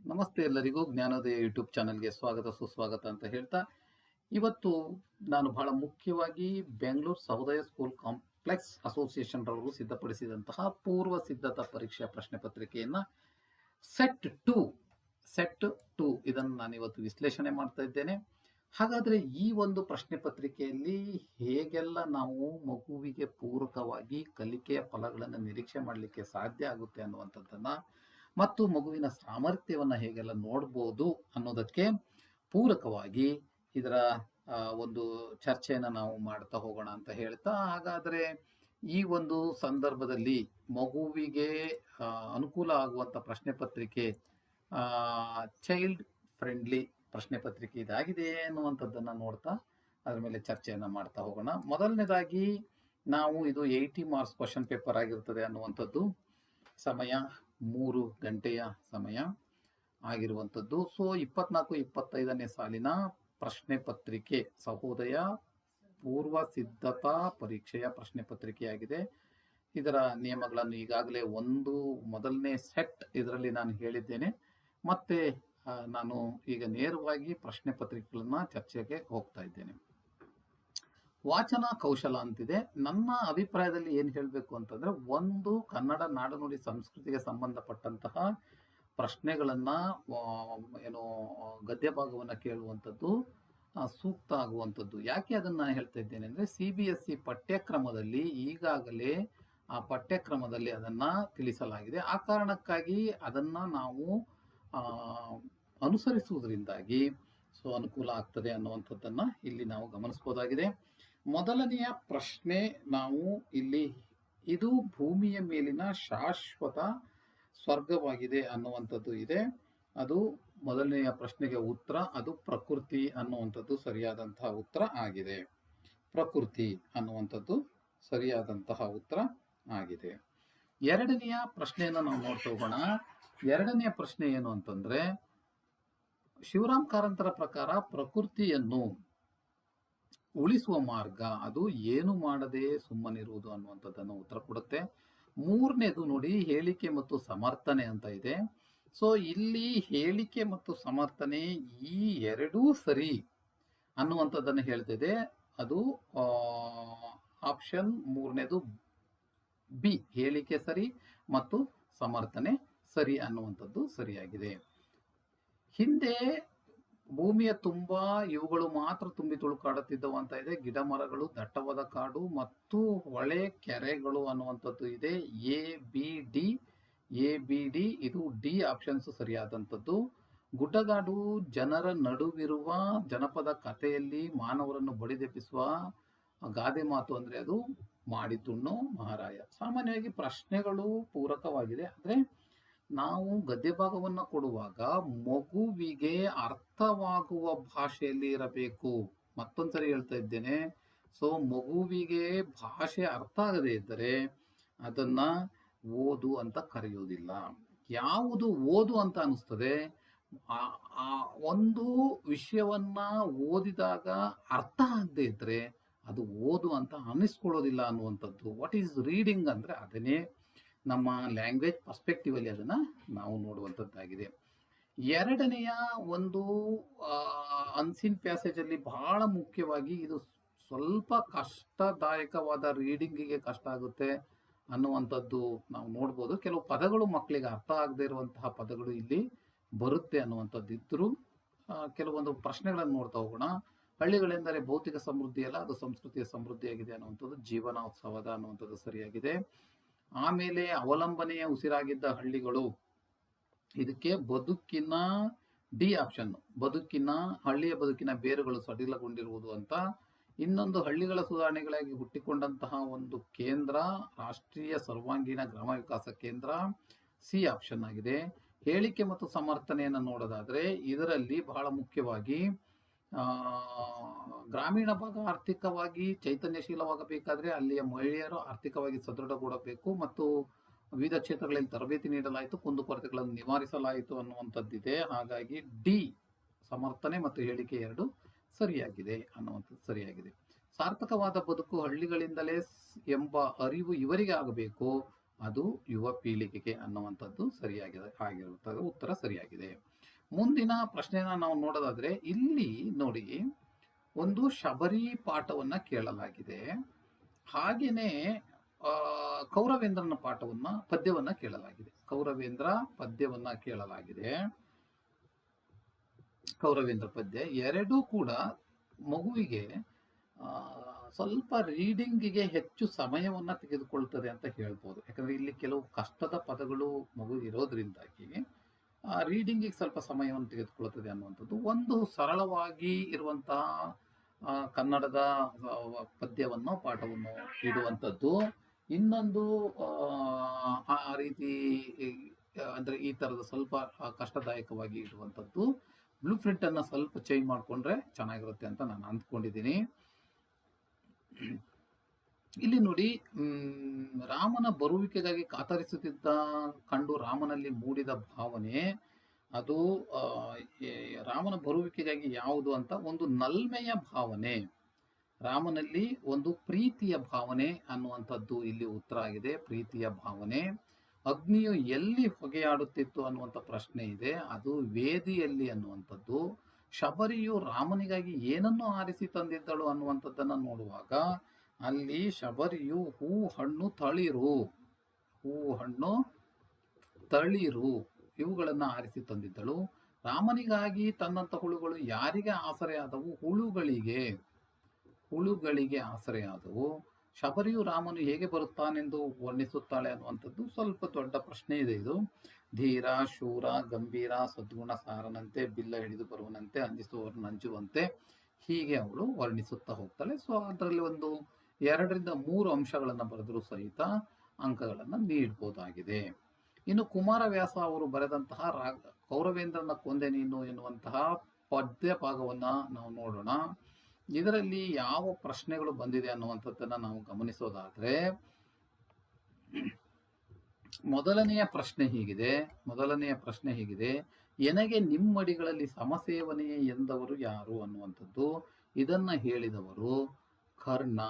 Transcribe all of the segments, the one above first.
ನಮಸ್ತೆ ಎಲ್ಲರಿಗೂ, ಜ್ಞಾನೋದಯ ಯೂಟ್ಯೂಬ್ ಚಾನಲ್ಗೆ ಸ್ವಾಗತ, ಸುಸ್ವಾಗತ ಅಂತ ಹೇಳ್ತಾ, ಇವತ್ತು ನಾನು ಬಹಳ ಮುಖ್ಯವಾಗಿ Bengaluru Sahodaya school complex association ರವರು ಸಿದ್ಧಪಡಿಸಿದಂತಹ ಪೂರ್ವ ಸಿದ್ಧತಾ ಪರೀಕ್ಷಾ ಪ್ರಶ್ನೆ ಪತ್ರಿಕೆಯನ್ನ ಸೆಟ್ ಟು ಸೆಟ್ ಟು ಇದನ್ನು ನಾನು ಇವತ್ತು ವಿಶ್ಲೇಷಣೆ ಮಾಡ್ತಾ ಇದ್ದೇನೆ. ಹಾಗಾದ್ರೆ ಈ ಒಂದು ಪ್ರಶ್ನೆ ಪತ್ರಿಕೆಯಲ್ಲಿ ಹೇಗೆಲ್ಲ ನಾವು ಮಗುವಿಗೆ ಪೂರಕವಾಗಿ ಕಲಿಕೆಯ ಫಲಗಳನ್ನು ನಿರೀಕ್ಷೆ ಮಾಡಲಿಕ್ಕೆ ಸಾಧ್ಯ ಆಗುತ್ತೆ ಅನ್ನುವಂಥದ್ದನ್ನು ಮತ್ತು ಮಗುವಿನ ಸಾಮರ್ಥ್ಯವನ್ನ ಹೇಗೆಲ್ಲ ನೋಡ್ಬೋದು ಅನ್ನೋದಕ್ಕೆ ಪೂರಕವಾಗಿ ಇದರ ಒಂದು ಚರ್ಚೆಯನ್ನು ನಾವು ಮಾಡ್ತಾ ಹೋಗೋಣ ಅಂತ ಹೇಳ್ತಾ, ಹಾಗಾದ್ರೆ ಈ ಒಂದು ಸಂದರ್ಭದಲ್ಲಿ ಮಗುವಿಗೆ ಅನುಕೂಲ ಆಗುವಂಥ ಪ್ರಶ್ನೆ ಪತ್ರಿಕೆ ಚೈಲ್ಡ್ ಫ್ರೆಂಡ್ಲಿ ಪ್ರಶ್ನೆ ಪತ್ರಿಕೆ ಇದಾಗಿದೆ ಅನ್ನುವಂಥದ್ದನ್ನ ನೋಡ್ತಾ ಅದ್ರ ಮೇಲೆ ಚರ್ಚೆಯನ್ನು ಮಾಡ್ತಾ ಹೋಗೋಣ. ಮೊದಲನೇದಾಗಿ ನಾವು ಇದು ಏಯ್ಟಿ ಮಾರ್ಕ್ಸ್ ಕ್ವಶನ್ ಪೇಪರ್ ಆಗಿರ್ತದೆ ಅನ್ನುವಂಥದ್ದು. ಸಮಯ ಮೂರು ಗಂಟೆಯ ಸಮಯ ಆಗಿರುವಂಥದ್ದು. ಸೊ ಇಪ್ಪತ್ನಾಲ್ಕು, ಇಪ್ಪತ್ತೈದನೇ ಸಾಲಿನ ಪ್ರಶ್ನೆ ಪತ್ರಿಕೆ ಸಹೋದಯ ಪೂರ್ವ ಸಿದ್ಧತಾ ಪರೀಕ್ಷೆಯ ಪ್ರಶ್ನೆ ಪತ್ರಿಕೆಯಾಗಿದೆ. ಇದರ ನಿಯಮಗಳನ್ನು ಈಗಾಗಲೇ ಒಂದು, ಮೊದಲನೇ ಸೆಟ್ ಇದರಲ್ಲಿ ನಾನು ಹೇಳಿದ್ದೇನೆ. ಮತ್ತೆ ನಾನು ಈಗ ನೇರವಾಗಿ ಪ್ರಶ್ನೆ ಪತ್ರಿಕೆಗಳನ್ನ ಚರ್ಚೆಗೆ ಹೋಗ್ತಾ ಇದ್ದೇನೆ. ವಾಚನ ಕೌಶಲ ಅಂತಿದೆ. ನನ್ನ ಅಭಿಪ್ರಾಯದಲ್ಲಿ ಏನು ಹೇಳಬೇಕು ಅಂತಂದ್ರೆ, ಒಂದು ಕನ್ನಡ ನಾಡುನುಡಿ ಸಂಸ್ಕೃತಿಗೆ ಸಂಬಂಧಪಟ್ಟಂತಹ ಪ್ರಶ್ನೆಗಳನ್ನ ಏನು ಗದ್ಯ ಭಾಗವನ್ನ ಕೇಳುವಂಥದ್ದು ಸೂಕ್ತ ಆಗುವಂಥದ್ದು. ಯಾಕೆ ಅದನ್ನು ನಾನು ಹೇಳ್ತಾ ಇದ್ದೇನೆ ಅಂದ್ರೆ, ಸಿ ಬಿ ಎಸ್ ಸಿ ಪಠ್ಯಕ್ರಮದಲ್ಲಿ ಈಗಾಗಲೇ ಆ ಪಠ್ಯಕ್ರಮದಲ್ಲಿ ಅದನ್ನ ತಿಳಿಸಲಾಗಿದೆ. ಆ ಕಾರಣಕ್ಕಾಗಿ ಅದನ್ನ ನಾವು ಅನುಸರಿಸುವುದರಿಂದಾಗಿ ಸೊ ಅನುಕೂಲ ಆಗ್ತದೆ ಅನ್ನುವಂಥದ್ದನ್ನು ಇಲ್ಲಿ ನಾವು ಗಮನಿಸಬಹುದಾಗಿದೆ ಮೊದಲನೆಯ ಪ್ರಶ್ನೆ ನಾವು ಇಲ್ಲಿ ಇದು ಭೂಮಿಯ ಮೇಲಿನ ಶಾಶ್ವತ ಸ್ವರ್ಗವಾಗಿದೆ ಅನ್ನುವಂಥದ್ದು ಇದೆ. ಅದು ಮೊದಲನೆಯ ಪ್ರಶ್ನೆಗೆ ಉತ್ತರ, ಅದು ಪ್ರಕೃತಿ ಅನ್ನುವಂಥದ್ದು ಸರಿಯಾದಂತಹ ಉತ್ತರ ಆಗಿದೆ. ಪ್ರಕೃತಿ ಅನ್ನುವಂಥದ್ದು ಸರಿಯಾದಂತಹ ಉತ್ತರ ಆಗಿದೆ. ಎರಡನೆಯ ಪ್ರಶ್ನೆಯನ್ನು ನಾವು ನೋಡ್ತಾ ಹೋಗೋಣ. ಎರಡನೆಯ ಪ್ರಶ್ನೆ ಏನು ಅಂತಂದ್ರೆ ಶಿವರಾಮ್ ಕಾರಂತರ ಪ್ರಕಾರ ಪ್ರಕೃತಿಯನ್ನು ಉಳಿಸುವ ಮಾರ್ಗ ಅದು ಏನು ಮಾಡದೆ ಸುಮ್ಮನಿರುವುದು ಅನ್ನುವಂಥದ್ದನ್ನು ಉತ್ತರ ಕೊಡುತ್ತೆ. ಮೂರನೇದು ನೋಡಿ ಹೇಳಿಕೆ ಮತ್ತು ಸಮರ್ಥನೆ ಅಂತ ಇದೆ. ಸೊ ಇಲ್ಲಿ ಹೇಳಿಕೆ ಮತ್ತು ಸಮರ್ಥನೆ ಈ ಎರಡೂ ಸರಿ ಅನ್ನುವಂಥದ್ದನ್ನು ಹೇಳ್ತಿದೆ. ಅದು ಆಪ್ಷನ್ ಮೂರನೇದು ಬಿ ಹೇಳಿಕೆ ಸರಿ ಮತ್ತು ಸಮರ್ಥನೆ ಸರಿ ಅನ್ನುವಂಥದ್ದು ಸರಿಯಾಗಿದೆ. ಹಿಂದೆ ಭೂಮಿಯ ತುಂಬಾ ಇವುಗಳು ಮಾತ್ರ ತುಂಬಿ ತುಳುಕಾಡುತ್ತಿದ್ದವು ಅಂತ ಇದೆ. ಗಿಡ ಮರಗಳು ದಟ್ಟವಾದ ಕಾಡು ಮತ್ತು ಹೊಳೆ ಕೆರೆಗಳು ಅನ್ನುವಂಥದ್ದು ಇದೆ. A, B, D. A, B, D. ಇದು ಡಿ ಆಪ್ಷನ್ಸ್ ಸರಿಯಾದಂಥದ್ದು. ಗುಡ್ಡಗಾಡು ಜನರ ನಡುವಿರುವ ಜನಪದ ಕಥೆಯಲ್ಲಿ ಮಾನವರನ್ನು ಬಡಿದೆಪ್ಪಿಸುವ ಗಾದೆ ಮಾತು ಅಂದ್ರೆ ಅದು ಮಾಡಿದ್ದುಣ್ಣು ಮಹಾರಾಯ. ಸಾಮಾನ್ಯವಾಗಿ ಪ್ರಶ್ನೆಗಳು ಪೂರಕವಾಗಿದೆ. ಆದ್ರೆ ನಾವು ಗದ್ಯ ಭಾಗವನ್ನ ಕೊಡುವಾಗ ಮಗುವಿಗೆ ಅರ್ಥವಾಗುವ ಭಾಷೆಯಲ್ಲಿ ಇರಬೇಕು. ಮತ್ತೊಂದ್ಸರಿ ಹೇಳ್ತಾ ಇದ್ದೇನೆ. ಸೊ ಮಗುವಿಗೆ ಭಾಷೆ ಅರ್ಥ ಆಗದೇ ಇದ್ದರೆ ಅದನ್ನ ಓದು ಅಂತ ಕರೆಯೋದಿಲ್ಲ. ಯಾವುದು ಓದು ಅಂತ ಅನಿಸ್ತದೆ, ಆ ಒಂದು ವಿಷಯವನ್ನ ಓದಿದಾಗ ಅರ್ಥ ಆಗದೆ ಇದ್ರೆ ಅದು ಓದು ಅಂತ ಅನ್ನಿಸ್ಕೊಳ್ಳೋದಿಲ್ಲ ಅನ್ನುವಂಥದ್ದು. ವಾಟ್ ಈಸ್ ರೀಡಿಂಗ್ ಅಂದ್ರೆ ಅದನ್ನೇ ನಮ್ಮ ಲ್ಯಾಂಗ್ವೇಜ್ ಪರ್ಸ್ಪೆಕ್ಟಿವ್ ಅಲ್ಲಿ ಅದನ್ನ ನಾವು ನೋಡುವಂಥದ್ದಾಗಿದೆ. ಎರಡನೆಯ ಒಂದು ಅನ್ಸಿನ್ ಪ್ಯಾಸೇಜ್ ಅಲ್ಲಿ ಬಹಳ ಮುಖ್ಯವಾಗಿ ಇದು ಸ್ವಲ್ಪ ಕಷ್ಟದಾಯಕವಾದ ರೀಡಿಂಗಿಗೆ ಕಷ್ಟ ಆಗುತ್ತೆ ಅನ್ನುವಂಥದ್ದು ನಾವು ನೋಡ್ಬೋದು. ಕೆಲವು ಪದಗಳು ಮಕ್ಕಳಿಗೆ ಅರ್ಥ ಆಗದೆ ಇರುವಂತಹ ಪದಗಳು ಇಲ್ಲಿ ಬರುತ್ತೆ ಅನ್ನುವಂಥದ್ದು ಇದ್ದರೂ ಕೆಲವೊಂದು ಪ್ರಶ್ನೆಗಳನ್ನು ನೋಡ್ತಾ ಹೋಗೋಣ. ಹಳ್ಳಿಗಳೆಂದರೆ ಭೌತಿಕ ಸಮೃದ್ಧಿ ಅಲ್ಲ, ಅದು ಸಂಸ್ಕೃತಿಯ ಸಮೃದ್ಧಿಯಾಗಿದೆ ಅನ್ನುವಂಥದ್ದು, ಜೀವನೋತ್ಸವದ ಅನ್ನುವಂಥದ್ದು ಸರಿಯಾಗಿದೆ. ಆಮೇಲೆ ಅವಲಂಬನೆಯ ಉಸಿರಾಗಿದ್ದ ಹಳ್ಳಿಗಳು. ಇದಕ್ಕೆ ಬದುಕಿನ ಡಿ ಆಪ್ಷನ್. ಬದುಕಿನ, ಹಳ್ಳಿಯ ಬದುಕಿನ ಬೇರುಗಳು ಸಡಿಲಗೊಂಡಿರುವುದು ಅಂತ. ಇನ್ನೊಂದು ಹಳ್ಳಿಗಳ ಸುಧಾರಣೆಗಳಾಗಿ ಹುಟ್ಟಿಕೊಂಡಂತಹ ಒಂದು ಕೇಂದ್ರ, ರಾಷ್ಟ್ರೀಯ ಸರ್ವಾಂಗೀಣ ಗ್ರಾಮ ವಿಕಾಸ ಕೇಂದ್ರ ಸಿ ಆಪ್ಷನ್ ಆಗಿದೆ. ಹೇಳಿಕೆ ಮತ್ತು ಸಮರ್ಥನೆಯನ್ನು ನೋಡೋದಾದ್ರೆ ಇದರಲ್ಲಿ ಬಹಳ ಮುಖ್ಯವಾಗಿ ಗ್ರಾಮೀಣ ಭಾಗ ಆರ್ಥಿಕವಾಗಿ ಚೈತನ್ಯಶೀಲವಾಗಬೇಕಾದ್ರೆ ಅಲ್ಲಿಯ ಮಹಿಳೆಯರು ಆರ್ಥಿಕವಾಗಿ ಸದೃಢಗೊಳ್ಳಬೇಕು ಮತ್ತು ವಿವಿಧ ಕ್ಷೇತ್ರಗಳಲ್ಲಿ ತರಬೇತಿ ನೀಡಲಾಯಿತು ಕುಂದುಕೊರತೆಗಳನ್ನು ನಿವಾರಿಸಲಾಯಿತು ಅನ್ನುವಂಥದ್ದಿದೆ. ಹಾಗಾಗಿ ಡಿ, ಸಮರ್ಥನೆ ಮತ್ತು ಹೇಳಿಕೆ ಎರಡು ಸರಿಯಾಗಿದೆ ಅನ್ನುವಂಥದ್ದು ಸರಿಯಾಗಿದೆ. ಸಾರ್ಥಕವಾದ ಬದುಕು ಹಳ್ಳಿಗಳಿಂದಲೇ ಎಂಬ ಅರಿವು ಇವರಿಗೆ ಆಗಬೇಕು, ಅದು ಯುವ ಪೀಳಿಗೆಗೆ ಅನ್ನುವಂಥದ್ದು ಸರಿಯಾಗಿದೆ, ಆಗಿರುತ್ತದೆ, ಉತ್ತರ ಸರಿಯಾಗಿದೆ. ಮುಂದಿನ ಪ್ರಶ್ನೆನ ನಾವು ನೋಡೋದಾದ್ರೆ, ಇಲ್ಲಿ ನೋಡಿ ಒಂದು ಶಬರಿ ಪಾಠವನ್ನ ಕೇಳಲಾಗಿದೆ. ಹಾಗೇನೆ ಕೌರವೇಂದ್ರನ ಪಾಠವನ್ನ, ಪದ್ಯವನ್ನ ಕೇಳಲಾಗಿದೆ. ಕೌರವೇಂದ್ರ ಪದ್ಯವನ್ನ ಕೇಳಲಾಗಿದೆ. ಕೌರವೇಂದ್ರ ಪದ್ಯ ಎರಡೂ ಕೂಡ ಮಗುವಿಗೆ ಸ್ವಲ್ಪ ರೀಡಿಂಗಿಗೆ ಹೆಚ್ಚು ಸಮಯವನ್ನ ತೆಗೆದುಕೊಳ್ತದೆ ಅಂತ ಹೇಳ್ಬೋದು. ಯಾಕಂದ್ರೆ ಇಲ್ಲಿ ಕೆಲವು ಕಷ್ಟದ ಪದಗಳು ಮಗು ಇರೋದ್ರಿಂದಾಗಿ ರೀಡಿಂಗಿಗೆ ಸ್ವಲ್ಪ ಸಮಯವನ್ನು ತೆಗೆದುಕೊಳ್ಳುತ್ತದೆ ಅನ್ನುವಂಥದ್ದು. ಒಂದು ಸರಳವಾಗಿ ಇರುವಂತಹ ಕನ್ನಡದ ಪದ್ಯವನ್ನು ಪಾಠವನ್ನು ಇಡುವಂಥದ್ದು. ಇನ್ನೊಂದು ಆ, ರೀತಿ ಅಂದರೆ ಈ ತರದ ಸ್ವಲ್ಪ ಕಷ್ಟದಾಯಕವಾಗಿ ಇಡುವಂಥದ್ದು. ಬ್ಲೂ ಪ್ರಿಂಟನ್ನು ಸ್ವಲ್ಪ ಚೇಂಜ್ ಮಾಡಿಕೊಂಡ್ರೆ ಚೆನ್ನಾಗಿರುತ್ತೆ ಅಂತ ನಾನು ಅಂದ್ಕೊಂಡಿದ್ದೀನಿ. ಇಲ್ಲಿ ನೋಡಿ ರಾಮನ ಬರುವಿಕೆಗಾಗಿ ಕಾತರಿಸುತ್ತಿದ್ದ ಕಂಡು ರಾಮನಲ್ಲಿ ಮೂಡಿದ ಭಾವನೆ, ಅದು ರಾಮನ ಬರುವಿಕೆಗಾಗಿ ಯಾವುದು ಅಂತ ಒಂದು ನಲ್ಮೆಯ ಭಾವನೆ. ರಾಮನಲ್ಲಿ ಒಂದು ಪ್ರೀತಿಯ ಭಾವನೆ ಅನ್ನುವಂಥದ್ದು ಇಲ್ಲಿ ಉತ್ತರ ಆಗಿದೆ, ಪ್ರೀತಿಯ ಭಾವನೆ. ಅಗ್ನಿಯು ಎಲ್ಲಿ ಹೊಗೆಯಾಡುತ್ತಿತ್ತು ಅನ್ನುವಂಥ ಪ್ರಶ್ನೆ ಇದೆ, ಅದು ವೇದಿಯಲ್ಲಿ ಅನ್ನುವಂಥದ್ದು. ಶಬರಿಯು ರಾಮನಿಗಾಗಿ ಏನನ್ನು ಆರಿಸಿ ತಂದಿದ್ದಳು ಅನ್ನುವಂಥದ್ದನ್ನು ನೋಡುವಾಗ ಅಲ್ಲಿ ಶಬರಿಯು ಹೂ ಹಣ್ಣು ತಳಿರು. ಹೂ ಹಣ್ಣು ತಳಿರು. ಇವುಗಳನ್ನು ಆರಿಸಿ ತಂದಿದ್ದಳು. ರಾಮನಿಗಾಗಿ ತನ್ನಂಥ ಹುಳುಗಳು ಯಾರಿಗೆ ಆಸರೆಯಾದವು? ಹುಳುಗಳಿಗೆ. ಹುಳುಗಳಿಗೆ ಆಸರೆಯಾದವು. ಶಬರಿಯು ರಾಮನು ಹೇಗೆ ಬರುತ್ತಾನೆಂದು ವರ್ಣಿಸುತ್ತಾಳೆ ಅನ್ನುವಂಥದ್ದು ಸ್ವಲ್ಪ ದೊಡ್ಡ ಪ್ರಶ್ನೆ ಇದೆ ಇದು. ಧೀರ, ಶೂರ, ಗಂಭೀರ, ಸದ್ಗುಣ ಸಾರನಂತೆ, ಬಿಲ್ಲ ಹಿಡಿದು ಬರುವನಂತೆ, ಅಂಜಿಸುವವರನ್ನು ಅಂಜುವಂತೆ ಹೀಗೆ ಅವಳು ವರ್ಣಿಸುತ್ತಾ ಹೋಗ್ತಾಳೆ. ಸೊ ಅದರಲ್ಲಿ ಒಂದು ಎರಡರಿಂದ ಮೂರು ಅಂಶಗಳನ್ನು ಬರೆದರೂ ಸಹಿತ ಅಂಕಗಳನ್ನು ನೀಡಬಹುದಾಗಿದೆ ಇನ್ನು ಕುಮಾರವ್ಯಾಸ ಅವರು ಬರೆದಂತಹ ರಾಗ, ಕೌರವೇಂದ್ರನ ಕೊಂದೆ ನೀನು ಎನ್ನುವಂತಹ ಪದ್ಯ ಭಾಗವನ್ನ ನಾವು ನೋಡೋಣ. ಇದರಲ್ಲಿ ಯಾವ ಪ್ರಶ್ನೆಗಳು ಬಂದಿದೆ ಅನ್ನುವಂಥದ್ದನ್ನು ನಾವು ಗಮನಿಸೋದಾದರೆ, ಮೊದಲನೆಯ ಪ್ರಶ್ನೆ ಹೀಗಿದೆ, ಮೊದಲನೆಯ ಪ್ರಶ್ನೆ ಹೀಗಿದೆ, ಎನಗೆ ನಿಮ್ಮಡಿಗಳಲ್ಲಿ ಸಮಸೇವನೆಯೇ ಎಂದವರು ಯಾರು? ಅನ್ನುವಂಥದ್ದು. ಇದನ್ನ ಹೇಳಿದವರು ಕರ್ಣ.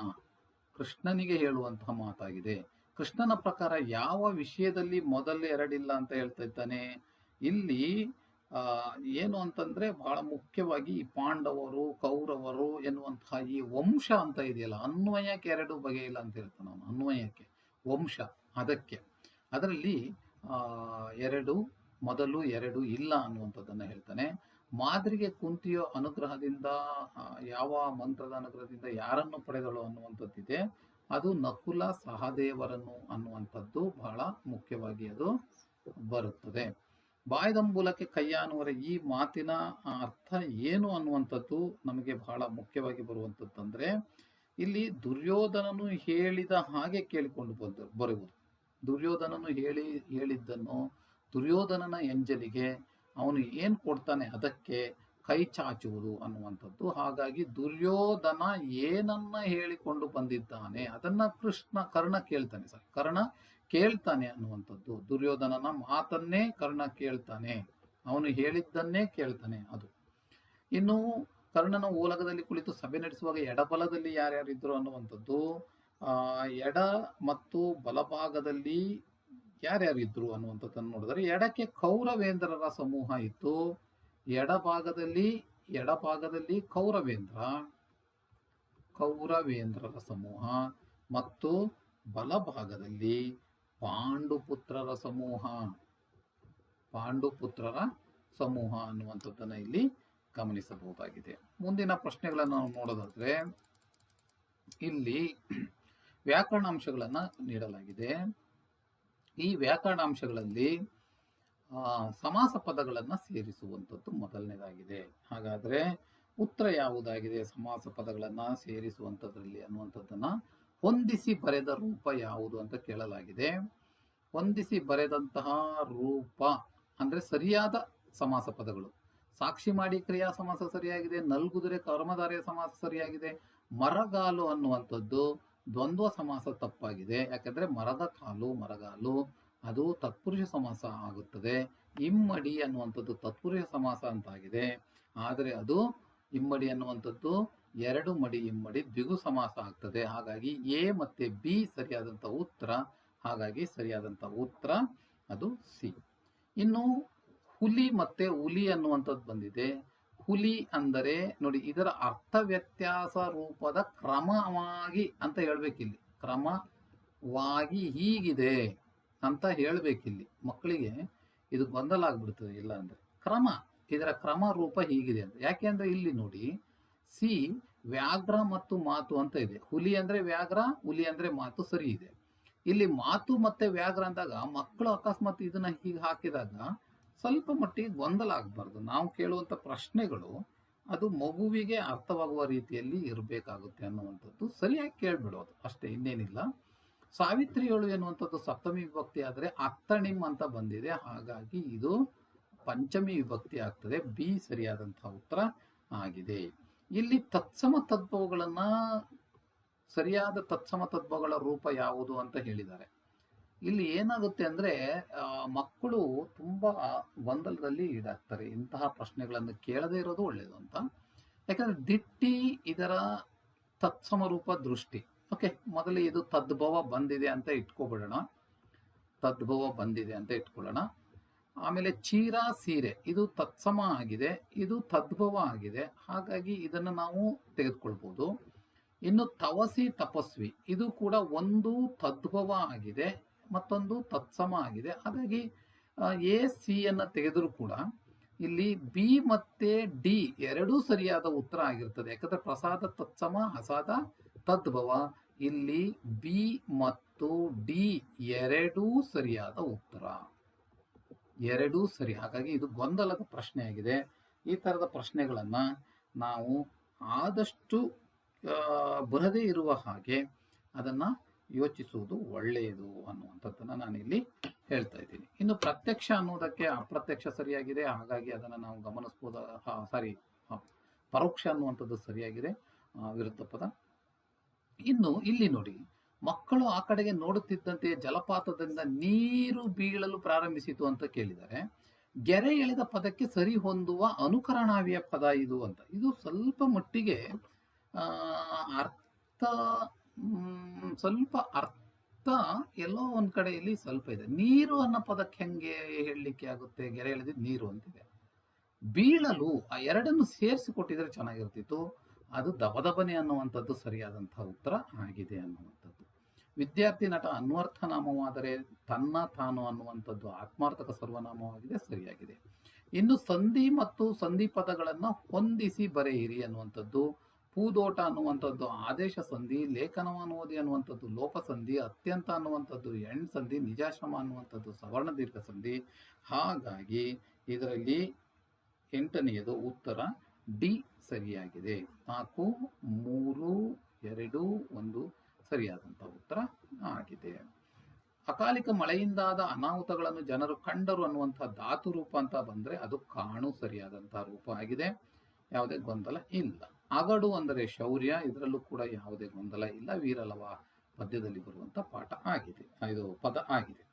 ಕೃಷ್ಣನಿಗೆ ಹೇಳುವಂತಹ ಮಾತಾಗಿದೆ. ಕೃಷ್ಣನ ಪ್ರಕಾರ ಯಾವ ವಿಷಯದಲ್ಲಿ ಮೊದಲು ಎರಡಿಲ್ಲ ಅಂತ ಹೇಳ್ತಾ ಇದ್ದಾನೆ. ಇಲ್ಲಿ ಏನು ಅಂತಂದ್ರೆ ಬಹಳ ಮುಖ್ಯವಾಗಿ ಈ ಪಾಂಡವರು, ಕೌರವರು ಎನ್ನುವಂತಹ ಈ ವಂಶ ಅಂತ ಇದೆಯಲ್ಲ, ಅನ್ವಯಕ್ಕೆ ಎರಡು ಬಗೆಯಿಲ್ಲ ಅಂತ ಹೇಳ್ತಾನೆ ಅವನು, ಅನ್ವಯಕ್ಕೆ, ವಂಶ, ಅದಕ್ಕೆ. ಅದರಲ್ಲಿ ಎರಡು, ಮೊದಲು ಎರಡು ಇಲ್ಲ ಅನ್ನುವಂಥದ್ದನ್ನ ಹೇಳ್ತಾನೆ. ಮಾದರಿಗೆ ಕುಂತಿಯ ಅನುಗ್ರಹದಿಂದ ಯಾವ ಮಂತ್ರದ ಅನುಗ್ರಹದಿಂದ ಯಾರನ್ನು ಪಡೆದಳು ಅನ್ನುವಂಥದ್ದಿದೆ. ಅದು ನಕುಲ ಸಹದೇವರನ್ನು ಅನ್ನುವಂಥದ್ದು ಬಹಳ ಮುಖ್ಯವಾಗಿ ಅದು ಬರುತ್ತದೆ. ಬಾಯ್ದಂಬೂಲಕ್ಕೆ ಕೈಯ ಅನ್ನುವರ ಈ ಮಾತಿನ ಅರ್ಥ ಏನು ಅನ್ನುವಂಥದ್ದು ನಮಗೆ ಬಹಳ ಮುಖ್ಯವಾಗಿ ಬರುವಂಥದ್ದಂದ್ರೆ, ಇಲ್ಲಿ ದುರ್ಯೋಧನನು ಹೇಳಿದ ಹಾಗೆ ಕೇಳಿಕೊಂಡು ಬಂದು, ಬರುವುದು. ದುರ್ಯೋಧನನು ಹೇಳಿ, ಹೇಳಿದ್ದನ್ನು ದುರ್ಯೋಧನನ ಎಂಜಲಿಗೆ ಅವನು ಏನು ಕೊಡ್ತಾನೆ ಅದಕ್ಕೆ ಕೈ ಚಾಚುವುದು ಅನ್ನುವಂಥದ್ದು. ಹಾಗಾಗಿ ದುರ್ಯೋಧನ ಏನನ್ನ ಹೇಳಿಕೊಂಡು ಬಂದಿದ್ದಾನೆ, ಅದನ್ನ ಕೃಷ್ಣ, ಕರ್ಣ ಕೇಳ್ತಾನೆ. ಸರ್ ಕರ್ಣ ಕೇಳ್ತಾನೆ ಅನ್ನುವಂಥದ್ದು. ದುರ್ಯೋಧನನ ಮಾತನ್ನೇ ಕರ್ಣ ಕೇಳ್ತಾನೆ. ಅವನು ಹೇಳಿದ್ದನ್ನೇ ಕೇಳ್ತಾನೆ ಅದು. ಇನ್ನು ಕರ್ಣನ ಓಲಗದಲ್ಲಿ ಕುಳಿತು ಸಭೆ ನಡೆಸುವಾಗ ಎಡಬಲದಲ್ಲಿ ಯಾರ್ಯಾರಿದ್ರು ಅನ್ನುವಂಥದ್ದು ಎಡ ಮತ್ತು ಬಲಭಾಗದಲ್ಲಿ ಯಾರ್ಯಾರಿದ್ರು ಅನ್ನುವಂಥದ್ದನ್ನು ನೋಡಿದರೆ ಎಡಕ್ಕೆ ಕೌರವೇಂದ್ರರ ಸಮೂಹ ಇತ್ತು. ಎಡಭಾಗದಲ್ಲಿ ಎಡಭಾಗದಲ್ಲಿ ಕೌರವೇಂದ್ರ, ಕೌರವೇಂದ್ರರ ಸಮೂಹ ಮತ್ತು ಬಲಭಾಗದಲ್ಲಿ ಪಾಂಡುಪುತ್ರರ ಸಮೂಹ. ಪಾಂಡುಪುತ್ರರ ಸಮೂಹ ಅನ್ನುವಂಥದ್ದನ್ನ ಇಲ್ಲಿ ಗಮನಿಸಬಹುದಾಗಿದೆ. ಮುಂದಿನ ಪ್ರಶ್ನೆಗಳನ್ನು ನಾವು ನೋಡೋದಾದ್ರೆ, ಇಲ್ಲಿ ವ್ಯಾಕರಣಾಂಶಗಳನ್ನು ನೀಡಲಾಗಿದೆ. ಈ ವ್ಯಾಕರಣಾಂಶಗಳಲ್ಲಿ ಸಮಾಸ ಪದಗಳನ್ನು ಸೇರಿಸುವಂಥದ್ದು ಮೊದಲನೇದಾಗಿದೆ. ಹಾಗಾದ್ರೆ ಉತ್ತರ ಯಾವುದಾಗಿದೆ? ಸಮಾಸ ಪದಗಳನ್ನು ಸೇರಿಸುವಂಥದ್ರಲ್ಲಿ ಅನ್ನುವಂಥದ್ದನ್ನು ಹೊಂದಿಸಿ ಬರೆದ ರೂಪ ಯಾವುದು ಅಂತ ಕೇಳಲಾಗಿದೆ. ಹೊಂದಿಸಿ ಬರೆದಂತಹ ರೂಪ ಅಂದ್ರೆ ಸರಿಯಾದ ಸಮಾಸ ಪದಗಳು. ಸಾಕ್ಷಿ ಮಾಡಿ ಕ್ರಿಯಾ ಸಮಾಸ ಸರಿಯಾಗಿದೆ, ನಲ್ಗುದುರೆ ಕರ್ಮಧಾರಿಯ ಸಮಾಸ ಸರಿಯಾಗಿದೆ, ಮರಗಾಲು ಅನ್ನುವಂಥದ್ದು ದ್ವಂದ್ವ ಸಮಾಸ ತಪ್ಪಾಗಿದೆ. ಯಾಕಂದರೆ ಮರದ ಕಾಲು, ಮರಗಾಲು, ಅದು ತತ್ಪುರುಷ ಸಮಾಸ ಆಗುತ್ತದೆ. ಇಮ್ಮಡಿ ಅನ್ನುವಂಥದ್ದು ತತ್ಪುರುಷ ಸಮಾಸ ಅಂತಾಗಿದೆ. ಆದರೆ ಅದು ಇಮ್ಮಡಿ ಅನ್ನುವಂಥದ್ದು ಎರಡು ಮಡಿ ಇಮ್ಮಡಿ ದ್ವಿಗು ಸಮಾಸ ಆಗ್ತದೆ. ಹಾಗಾಗಿ ಎ ಮತ್ತೆ ಬಿ ಸರಿಯಾದಂಥ ಉತ್ತರ. ಹಾಗಾಗಿ ಸರಿಯಾದಂಥ ಉತ್ತರ ಅದು ಸಿ. ಇನ್ನು ಹುಲಿ ಮತ್ತೆ ಹುಲಿ ಅನ್ನುವಂಥದ್ದು ಬಂದಿದೆ. ಹುಲಿ ಅಂದರೆ ನೋಡಿ ಇದರ ಅರ್ಥ ವ್ಯತ್ಯಾಸ ರೂಪದ ಕ್ರಮವಾಗಿ ಅಂತ ಹೇಳ್ಬೇಕಿಲ್ಲಿ. ಕ್ರಮವಾಗಿ ಹೀಗಿದೆ ಅಂತ ಹೇಳ್ಬೇಕಿಲ್ಲಿ ಮಕ್ಕಳಿಗೆ ಇದು ಗೊಂದಲ ಆಗ್ಬಿಡ್ತದೆ ಇಲ್ಲ ಅಂದ್ರೆ. ಕ್ರಮ, ಇದರ ಕ್ರಮ ರೂಪ ಹೀಗಿದೆ ಅಂತ. ಯಾಕೆ ಅಂದ್ರೆ ಇಲ್ಲಿ ನೋಡಿ ಸಿ ವ್ಯಾಘ್ರ ಮತ್ತು ಮಾತು ಅಂತ ಇದೆ. ಹುಲಿ ಅಂದ್ರೆ ವ್ಯಾಘ್ರ, ಹುಲಿ ಅಂದ್ರೆ ಮಾತು ಸರಿ ಇದೆ. ಇಲ್ಲಿ ಮಾತು ಮತ್ತೆ ವ್ಯಾಘ್ರ ಅಂದಾಗ ಮಕ್ಕಳು ಅಕಸ್ಮಾತ್ ಇದನ್ನ ಹೀಗೆ ಹಾಕಿದಾಗ ಸ್ವಲ್ಪ ಮಟ್ಟಿಗೆ ಗೊಂದಲ ಆಗಬಾರ್ದು. ನಾವು ಕೇಳುವಂಥ ಪ್ರಶ್ನೆಗಳು ಅದು ಮಗುವಿಗೆ ಅರ್ಥವಾಗುವ ರೀತಿಯಲ್ಲಿ ಇರಬೇಕಾಗುತ್ತೆ ಅನ್ನುವಂಥದ್ದು ಸರಿಯಾಗಿ ಕೇಳಿಬಿಡೋದು. ಅಷ್ಟೇ, ಇನ್ನೇನಿಲ್ಲ. ಸಾವಿತ್ರಿಗಳು ಎನ್ನುವಂಥದ್ದು ಸಪ್ತಮಿ ವಿಭಕ್ತಿ ಆದರೆ ಅತ್ತಣಿಮ್ ಅಂತ ಬಂದಿದೆ. ಹಾಗಾಗಿ ಇದು ಪಂಚಮಿ ವಿಭಕ್ತಿ ಆಗ್ತದೆ. ಬಿ ಸರಿಯಾದಂತಹ ಉತ್ತರ ಆಗಿದೆ. ಇಲ್ಲಿ ತತ್ಸಮ ತದ್ಭವಗಳನ್ನ ಸರಿಯಾದ ತತ್ಸಮ ತದ್ಭವಗಳ ರೂಪ ಯಾವುದು ಅಂತ ಹೇಳಿದ್ದಾರೆ. ಇಲ್ಲಿ ಏನಾಗುತ್ತೆ ಅಂದ್ರೆ ಮಕ್ಕಳು ತುಂಬಾ ಗೊಂದಲದಲ್ಲಿ ಈಡಾಗ್ತಾರೆ. ಇಂತಹ ಪ್ರಶ್ನೆಗಳನ್ನು ಕೇಳದೇ ಇರೋದು ಒಳ್ಳೆಯದು ಅಂತ. ಯಾಕಂದ್ರೆ ದಿಟ್ಟಿ ಇದರ ತತ್ಸಮ ರೂಪ ದೃಷ್ಟಿ. ಓಕೆ, ಮೊದಲು ಇದು ತದ್ಭವ ಬಂದಿದೆ ಅಂತ ಇಟ್ಕೊಬಿಡೋಣ. ತದ್ಭವ ಬಂದಿದೆ ಅಂತ ಇಟ್ಕೊಳ್ಳೋಣ. ಆಮೇಲೆ ಚೀರಾ ಸೀರೆ, ಇದು ತತ್ಸಮ ಆಗಿದೆ, ಇದು ತದ್ಭವ ಆಗಿದೆ. ಹಾಗಾಗಿ ಇದನ್ನು ನಾವು ತೆಗೆದುಕೊಳ್ಬೋದು. ಇನ್ನು ತವಸಿ ತಪಸ್ವಿ, ಇದು ಕೂಡ ಒಂದು ತದ್ಭವ ಆಗಿದೆ. ಮತ್ತೊಂದು ತತ್ಸಮ ಆಗಿದೆ. ಹಾಗಾಗಿ ಎ, ಸಿ ಅನ್ನು ತೆಗೆದರೂ ಕೂಡ ಇಲ್ಲಿ ಬಿ ಮತ್ತೆ ಡಿ ಎರಡೂ ಸರಿಯಾದ ಉತ್ತರ ಆಗಿರ್ತದೆ. ಯಾಕಂದ್ರೆ ಪ್ರಸಾದ ತತ್ಸಮ ಹಸಾದ ತದ್ಭವ. ಇಲ್ಲಿ ಬಿ ಮತ್ತು ಡಿ ಎರಡೂ ಸರಿಯಾದ ಉತ್ತರ. ಎರಡೂ ಸರಿ. ಹಾಗಾಗಿ ಇದು ಗೊಂದಲದ ಪ್ರಶ್ನೆ ಆಗಿದೆ ಈ ತರದ ಪ್ರಶ್ನೆಗಳನ್ನು ನಾವು ಆದಷ್ಟು ಬರದೇ ಇರುವ ಹಾಗೆ ಅದನ್ನ ಯೋಚಿಸುವುದು ಒಳ್ಳೆಯದು ಅನ್ನುವಂಥದ್ದನ್ನು ನಾನಿಲ್ಲಿ ಹೇಳ್ತಾ ಇದ್ದೀನಿ. ಇನ್ನು ಪ್ರತ್ಯಕ್ಷ ಅನ್ನೋದಕ್ಕೆ ಅಪ್ರತ್ಯಕ್ಷ ಸರಿಯಾಗಿದೆ, ಹಾಗಾಗಿ ಅದನ್ನು ನಾವು ಗಮನಿಸ್ಬೋದ ಸಾರಿ ಪರೋಕ್ಷ ಅನ್ನುವಂಥದ್ದು ಸರಿಯಾಗಿದೆ ವಿರುದ್ಧ ಪದ. ಇನ್ನು ಇಲ್ಲಿ ನೋಡಿ, ಮಕ್ಕಳು ಆ ಕಡೆಗೆ ನೋಡುತ್ತಿದ್ದಂತೆ ಜಲಪಾತದಿಂದ ನೀರು ಬೀಳಲು ಪ್ರಾರಂಭಿಸಿತು ಅಂತ ಕೇಳಿದರೆ, ಗೆರೆ ಎಳೆದ ಪದಕ್ಕೆ ಸರಿ ಹೊಂದುವ ಅನುಕರಣಾವಿಯ ಪದ ಇದು ಅಂತ. ಇದು ಸ್ವಲ್ಪ ಮಟ್ಟಿಗೆ ಅರ್ಥ ಸ್ವಲ್ಪ ಅರ್ಥ ಎಲ್ಲೋ ಒಂದ್ ಕಡೆಯಲ್ಲಿ ಸ್ವಲ್ಪ ಇದೆ. ನೀರು ಅನ್ನೋ ಪದಕ್ಕೆ ಹೆಂಗೆ ಹೇಳಲಿಕ್ಕೆ ಆಗುತ್ತೆ? ಗೆರೆ ಎಳೆದಿದ್ದು ನೀರು ಅಂತಿದೆ. ಬೀಳಲು ಆ ಎರಡನ್ನು ಸೇರಿಸಿ ಕೊಟ್ಟಿದ್ರೆ ಚೆನ್ನಾಗಿರ್ತಿತ್ತು. ಅದು ದಬದಬನೆ ಅನ್ನುವಂಥದ್ದು ಸರಿಯಾದಂತಹ ಉತ್ತರ ಆಗಿದೆ ಅನ್ನುವಂಥದ್ದು. ವಿದ್ಯಾರ್ಥಿ ನಟ ಅನ್ವರ್ಥ ನಾಮವಾದರೆ ತನ್ನ ತಾನು ಅನ್ನುವಂಥದ್ದು ಆತ್ಮಾರ್ಥಕ ಸರ್ವನಾಮವಾಗಿದೆ, ಸರಿಯಾಗಿದೆ. ಇನ್ನು ಸಂಧಿ ಮತ್ತು ಸಂಧಿ ಪದಗಳನ್ನು ಹೊಂದಿಸಿ ಬರೆಯಿರಿ ಅನ್ನುವಂಥದ್ದು ಪೂದೋಟ ಅನ್ನುವಂಥದ್ದು ಆದೇಶ ಸಂಧಿ ಲೇಖನವಾನುವದಿ ಅನ್ನುವಂಥದ್ದು, ಲೋಪ ಸಂಧಿ, ಅತ್ಯಂತ ಅನ್ನುವಂಥದ್ದು ಎಣ್ ಸಂಧಿ, ನಿಜಾಶ್ರಮ ಅನ್ನುವಂಥದ್ದು, ಸವರ್ಣ ದೀರ್ಘ ಸಂಧಿ. ಹಾಗಾಗಿ ಇದರಲ್ಲಿ ಎಂಟನೆಯದು ಉತ್ತರ ಡಿ ಸರಿಯಾಗಿದೆ. ನಾಲ್ಕು, ಮೂರು, ಎರಡು, ಒಂದು ಸರಿಯಾದಂಥ ಉತ್ತರ ಆಗಿದೆ. ಅಕಾಲಿಕ ಮಳೆಯಿಂದಾದ ಅನಾಹುತಗಳನ್ನು ಜನರು ಕಂಡರು ಅನ್ನುವಂಥ ಧಾತು ರೂಪ ಅಂತ ಬಂದ್ರೆ ಅದು ಕಾಣು ಸರಿಯಾದಂಥ ರೂಪ ಆಗಿದೆ. ಯಾವುದೇ ಗೊಂದಲ ಇಲ್ಲ. ಅಗಡು ಅಂದರೆ ಶೌರ್ಯ, ಇದರಲ್ಲೂ ಕೂಡ ಯಾವುದೇ ಗೊಂದಲ ಇಲ್ಲ. ವೀರಲವ ಪದ್ಯದಲ್ಲಿ ಬರುವಂತ ಪಾಠ ಆಗಿದೆ. ಇದು ಪದ ಆಗಿದೆ.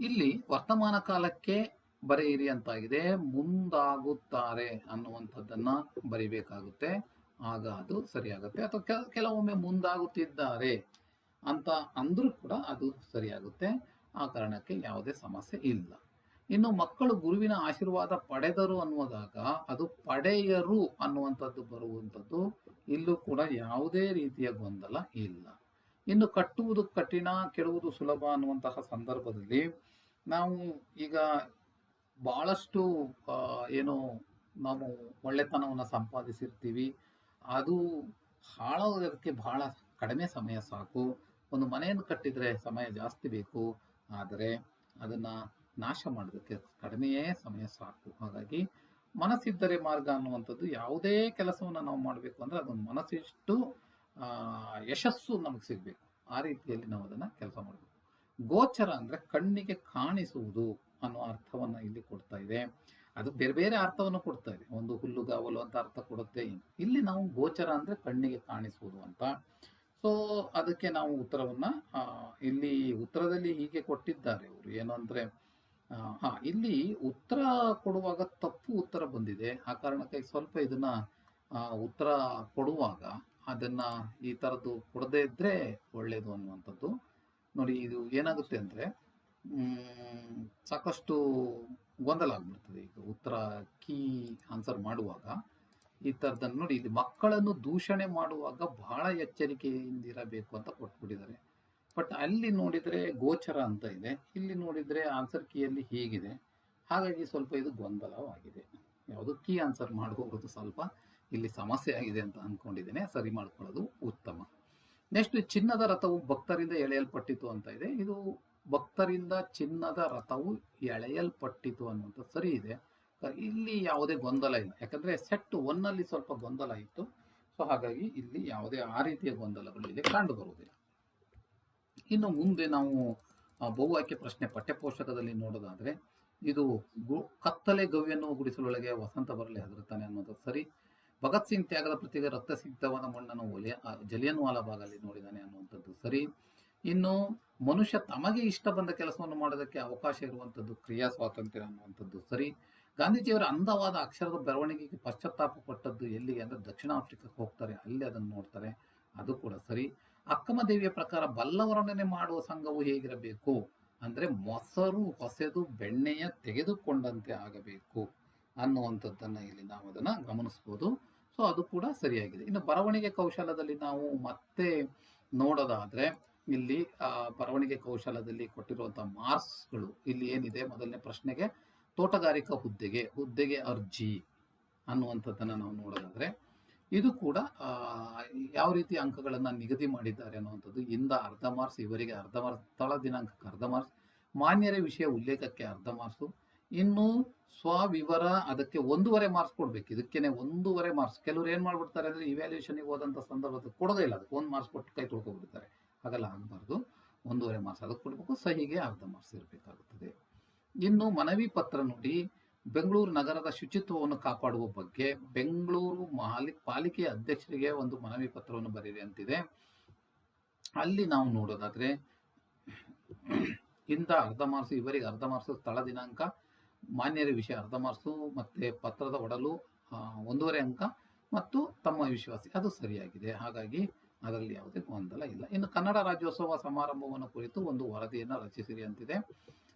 ಇಲ್ಲಿ ವರ್ತಮಾನ ಕಾಲಕ್ಕೆ ಬರೆಯಿರಿ ಅಂತಾಗಿದೆ. ಮುಂದಾಗುತ್ತಾರೆ ಅನ್ನುವಂಥದ್ದನ್ನ ಬರಿಬೇಕಾಗುತ್ತೆ. ಆಗ ಅದು ಸರಿಯಾಗುತ್ತೆ. ಅಥವಾ ಕೆಲ- ಕೆಲವೊಮ್ಮೆ ಮುಂದಾಗುತ್ತಿದ್ದಾರೆ ಅಂತ ಅಂದ್ರೂ ಕೂಡ ಅದು ಸರಿಯಾಗುತ್ತೆ. ಆ ಕಾರಣಕ್ಕೆ ಯಾವುದೇ ಸಮಸ್ಯೆ ಇಲ್ಲ. ಇನ್ನು ಮಕ್ಕಳು ಗುರುವಿನ ಆಶೀರ್ವಾದ ಪಡೆದರು ಅನ್ನುವುದಾಗ ಅದು ಪಡೆಯರು ಅನ್ನುವಂಥದ್ದು ಬರುವಂಥದ್ದು ಇಲ್ಲೂ ಕೂಡ ಯಾವುದೇ ರೀತಿಯ ಗೊಂದಲ ಇಲ್ಲ. ಇನ್ನು ಕಟ್ಟುವುದು ಕಠಿಣ, ಕೆಡುವುದು ಸುಲಭ ಅನ್ನುವಂತಹ ಸಂದರ್ಭದಲ್ಲಿ ನಾವು ಈಗ ಬಹಳಷ್ಟು ಏನು ನಾವು ಒಳ್ಳೆತನವನ್ನು ಸಂಪಾದಿಸಿರ್ತೀವಿ. ಅದು ಹಾಳಾಗೋದಕ್ಕೆ ಬಹಳ ಕಡಿಮೆ ಸಮಯ ಸಾಕು. ಒಂದು ಮನೆಯನ್ನು ಕಟ್ಟಿದರೆ ಸಮಯ ಜಾಸ್ತಿ ಬೇಕು. ಆದರೆ ಅದನ್ನ ನಾಶ ಮಾಡೋದಕ್ಕೆ ಕಡಿಮೆಯೇ ಸಮಯ ಸಾಕು. ಹಾಗಾಗಿ ಮನಸ್ಸಿದ್ದರೆ ಮಾರ್ಗ ಅನ್ನುವಂಥದ್ದು ಯಾವುದೇ ಕೆಲಸವನ್ನು ನಾವು ಮಾಡಬೇಕು ಅಂದರೆ ಅದೊಂದು ಮನಸ್ಸಿಷ್ಟು ಯಶಸ್ಸು ನಮಗೆ ಸಿಗಬೇಕು. ಆ ರೀತಿಯಲ್ಲಿ ನಾವು ಅದನ್ನು ಕೆಲಸ ಮಾಡಬೇಕು. ಗೋಚರ ಅಂದರೆ ಕಣ್ಣಿಗೆ ಕಾಣಿಸುವುದು ಅನ್ನೋ ಅರ್ಥವನ್ನು ಇಲ್ಲಿ ಕೊಡ್ತಾ ಇದೆ. ಅದು ಬೇರೆ ಬೇರೆ ಅರ್ಥವನ್ನು ಕೊಡ್ತಾ ಇದೆ. ಒಂದು ಹುಲ್ಲುಗಾವಲು ಅಂತ ಅರ್ಥ ಕೊಡುತ್ತೆ ಇಲ್ಲಿ ನಾವು ಗೋಚರ ಅಂದರೆ ಕಣ್ಣಿಗೆ ಕಾಣಿಸುವುದು ಅಂತ. ಸೊ ಅದಕ್ಕೆ ನಾವು ಉತ್ತರವನ್ನು ಇಲ್ಲಿ ಉತ್ತರದಲ್ಲಿ ಹೀಗೆ ಕೊಟ್ಟಿದ್ದಾರೆ ಅವರು ಏನು ಅಂದ್ರೆ ಹಾ, ಇಲ್ಲಿ ಉತ್ತರ ಕೊಡುವಾಗ ತಪ್ಪು ಉತ್ತರ ಬಂದಿದೆ. ಆ ಕಾರಣಕ್ಕೆ ಸ್ವಲ್ಪ ಇದನ್ನ ಉತ್ತರ ಕೊಡುವಾಗ ಅದನ್ನ ಈ ತರದ್ದು ಕೊಡದೇ ಇದ್ರೆ ಒಳ್ಳೇದು ಅನ್ನುವಂಥದ್ದು. ನೋಡಿ, ಇದು ಏನಾಗುತ್ತೆ ಅಂದ್ರೆ ಸಾಕಷ್ಟು ಗೊಂದಲ ಆಗ್ಬಿಡ್ತದೆ. ಈಗ ಉತ್ತರ ಕೀ ಆನ್ಸರ್ ಮಾಡುವಾಗ ಈ ಥರದನ್ನು ನೋಡಿ, ಇಲ್ಲಿ ಮಕ್ಕಳನ್ನು ದೂಷಣೆ ಮಾಡುವಾಗ ಬಹಳ ಎಚ್ಚರಿಕೆಯಿಂದಿರಬೇಕು ಅಂತ ಕೊಟ್ಬಿಟ್ಟಿದ್ದಾರೆ. ಬಟ್ ಅಲ್ಲಿ ನೋಡಿದರೆ ಗೋಚರ ಅಂತ ಇದೆ. ಇಲ್ಲಿ ನೋಡಿದರೆ ಆನ್ಸರ್ ಕೀಯಲ್ಲಿ ಹೀಗಿದೆ. ಹಾಗಾಗಿ ಸ್ವಲ್ಪ ಇದು ಗೊಂದಲವಾಗಿದೆ. ಯಾವುದು ಕೀ ಆನ್ಸರ್ ಮಾಡುವವರದ್ದು ಸ್ವಲ್ಪ. ಇಲ್ಲಿ ಸಮಸ್ಯೆ ಆಗಿದೆ ಅಂತ ಅಂದ್ಕೊಂಡಿದ್ದೇನೆ ಸರಿ ಮಾಡ್ಕೊಳ್ಳೋದು ಉತ್ತಮ. ನೆಕ್ಸ್ಟ್ ಚಿನ್ನದ ರಥವು ಭಕ್ತರಿಂದ ಎಳೆಯಲ್ಪಟ್ಟಿತು ಅಂತ ಇದೆ. ಇದು ಭಕ್ತರಿಂದ ಚಿನ್ನದ ರಥವು ಎಳೆಯಲ್ಪಟ್ಟಿತು ಅನ್ನುವಂಥ ಸರಿ ಇದೆ. ಇಲ್ಲಿ ಯಾವುದೇ ಗೊಂದಲ ಇಲ್ಲ. ಯಾಕಂದ್ರೆ ಸೆಟ್ ಒನ್ನಲ್ಲಿ ಸ್ವಲ್ಪ ಗೊಂದಲ ಇತ್ತು. ಸೊ ಹಾಗಾಗಿ ಇಲ್ಲಿ ಯಾವುದೇ ಆ ರೀತಿಯ ಗೊಂದಲಗಳು ಇಲ್ಲಿ ಕಂಡು ಬರುವುದಿಲ್ಲ. ಇನ್ನು ಮುಂದೆ ನಾವು ಆ, ಬಹುಆಯ್ಕೆ ಪ್ರಶ್ನೆ ಪಠ್ಯಪೋಷಕದಲ್ಲಿ ನೋಡೋದಾದ್ರೆ ಇದು ಗು- ಕತ್ತಲೆ ಗವಿಯನ್ನು ಗುಡಿಸಲೊಳಗೆ ವಸಂತ ಬರಲಿ ಹೆದರುತ್ತಾನೆ ಅನ್ನೋದು ಸರಿ. ಭಗತ್ ಸಿಂಗ್ ತ್ಯಾಗದ ಪ್ರತಿಗೆ ರಕ್ತ ಸಿಗ್ಧವಾದ ಮಣ್ಣನ್ನು ಒಲೆಯ ಆ, ವಾಲ ವಾಲಾಬಾಗಲ್ಲಿ ನೋಡಿದಾನೆ ಅನ್ನುವಂಥದ್ದು ಸರಿ. ಇನ್ನು ಮನುಷ್ಯ ತಮಗೆ ಇಷ್ಟ ಬಂದ ಕೆಲಸವನ್ನು ಮಾಡೋದಕ್ಕೆ ಅವಕಾಶ ಇರುವಂಥದ್ದು ಕ್ರಿಯಾ ಸ್ವಾತಂತ್ರ್ಯ ಅನ್ನುವಂಥದ್ದು ಸರಿ. ಗಾಂಧೀಜಿಯವರ ಅಂದವಾದ ಅಕ್ಷರದ ಬೆಳವಣಿಗೆಗೆ ಪಶ್ಚಾತ್ತಾಪ ಪಟ್ಟದ್ದು ಎಲ್ಲಿಗೆ ಅಂದರೆ ದಕ್ಷಿಣ ಆಫ್ರಿಕಾಕ್ಕೆ ಹೋಗ್ತಾರೆ ಅಲ್ಲಿ ಅದನ್ನು ನೋಡ್ತಾರೆ. ಅದು ಕೂಡ ಸರಿ. ಅಕ್ಕಮ ದೇವಿಯ ಪ್ರಕಾರ ಬಲ್ಲವರ್ಣನೆ ಮಾಡುವ ಸಂಘವು ಹೇಗಿರಬೇಕು? ಅಂದ್ರೆ ಮೊಸರು ಹೊಸೆದು ಬೆಣ್ಣೆಯ ತೆಗೆದುಕೊಂಡಂತೆ ಆಗಬೇಕು ಅನ್ನುವಂಥದ್ದನ್ನ ಇಲ್ಲಿ ನಾವು ಅದನ್ನ ಗಮನಿಸ್ಬೋದು. ಸೊ ಅದು ಕೂಡ ಸರಿಯಾಗಿದೆ. ಇನ್ನು ಬರವಣಿಗೆ ಕೌಶಲದಲ್ಲಿ ನಾವು ಮತ್ತೆ ನೋಡೋದಾದ್ರೆ ಇಲ್ಲಿ ಬರವಣಿಗೆ ಕೌಶಲದಲ್ಲಿ ಕೊಟ್ಟಿರುವಂತಹ ಮಾರ್ಕ್ಸ್ಗಳು ಇಲ್ಲಿ ಏನಿದೆ? ಮೊದಲನೇ ಪ್ರಶ್ನೆಗೆ, ತೋಟಗಾರಿಕಾ ಹುದ್ದೆಗೆ ಹುದ್ದೆಗೆ ಅರ್ಜಿ ಅನ್ನುವಂಥದ್ದನ್ನು ನಾವು ನೋಡೋದಾದ್ರೆ ಇದು ಕೂಡ ಯಾವ ರೀತಿ ಅಂಕಗಳನ್ನು ನಿಗದಿ ಮಾಡಿದ್ದಾರೆ ಅನ್ನುವಂಥದ್ದು ಇಂದ ಅರ್ಧ ಮಾರ್ಕ್ಸ್ ಇವರಿಗೆ ಅರ್ಧ ಮಾರ್ಕ್ಸ್ ಸ್ಥಳ ದಿನಾಂಕಕ್ಕೆ ಅರ್ಧ ಮಾರ್ಕ್ಸ್ ಮಾನ್ಯರ ವಿಷಯ ಉಲ್ಲೇಖಕ್ಕೆ ಅರ್ಧ ಮಾರ್ಕ್ಸು ಇನ್ನು ಸ್ವವಿವರ ಅದಕ್ಕೆ ಒಂದೂವರೆ ಮಾರ್ಕ್ಸ್ ಕೊಡ್ಬೇಕು. ಇದಕ್ಕೇನೆ ಒಂದೂವರೆ ಮಾರ್ಕ್ಸ್ ಕೆಲವರು ಏನು ಮಾಡ್ಬಿಡ್ತಾರೆ ಅಂದ್ರೆ ಇವ್ಯಾಲ್ಯೂಷನ್ಗೆ ಹೋದಂಥ ಸಂದರ್ಭದಲ್ಲಿ ಕೊಡೋದೇ ಇಲ್ಲ. ಅದಕ್ಕೆ ಒಂದು ಮಾರ್ಕ್ಸ್ ಕೊಟ್ಟು ಕೈ ತೊಳ್ಕೊಬಿಡ್ತಾರೆ ಹಾಗೆಲ್ಲ ಆಗಬಾರ್ದು. ಒಂದೂವರೆ ಮಾರ್ಕ್ಸ್ ಅದಕ್ಕೆ ಕೊಡಬೇಕು. ಸಹಿಗೆ ಅರ್ಧ ಮಾರ್ಕ್ಸ್ ಇರಬೇಕಾಗುತ್ತದೆ. ಇನ್ನು ಮನವಿ ಪತ್ರ ನೋಡಿ. ಬೆಂಗಳೂರು ನಗರದ ಶುಚಿತ್ವವನ್ನು ಕಾಪಾಡುವ ಬಗ್ಗೆ ಬೆಂಗಳೂರು ಮಾಲಿ, ಪಾಲಿಕೆಯ ಅಧ್ಯಕ್ಷರಿಗೆ ಒಂದು ಮನವಿ ಪತ್ರವನ್ನು ಬರೀರಿ ಅಂತಿದೆ. ಅಲ್ಲಿ ನಾವು ನೋಡೋದಾದ್ರೆ ಇಂಥ ಅರ್ಧ ಮಾರ್ಸು ಇವರಿಗೆ ಅರ್ಧ ಮಾರ್ಸು ಸ್ಥಳ ದಿನಾಂಕ, ಮಾನ್ಯರ ವಿಷಯ ಅರ್ಧ ಮಾರ್ಸು ಮತ್ತೆ ಪತ್ರದ ಒಡಲು ಒಂದೂವರೆ ಅಂಕ, ಮತ್ತು ತಮ್ಮ ವಿಶ್ವಾಸಿ. ಅದು ಸರಿಯಾಗಿದೆ. ಹಾಗಾಗಿ ಅದರಲ್ಲಿ ಯಾವುದೇ ಗೊಂದಲ ಇಲ್ಲ. ಇನ್ನು ಕನ್ನಡ ರಾಜ್ಯೋತ್ಸವ ಸಮಾರಂಭವನ್ನು ಕುರಿತು ಒಂದು ವರದಿಯನ್ನು ರಚಿಸಿರಿ ಅಂತಿದೆ.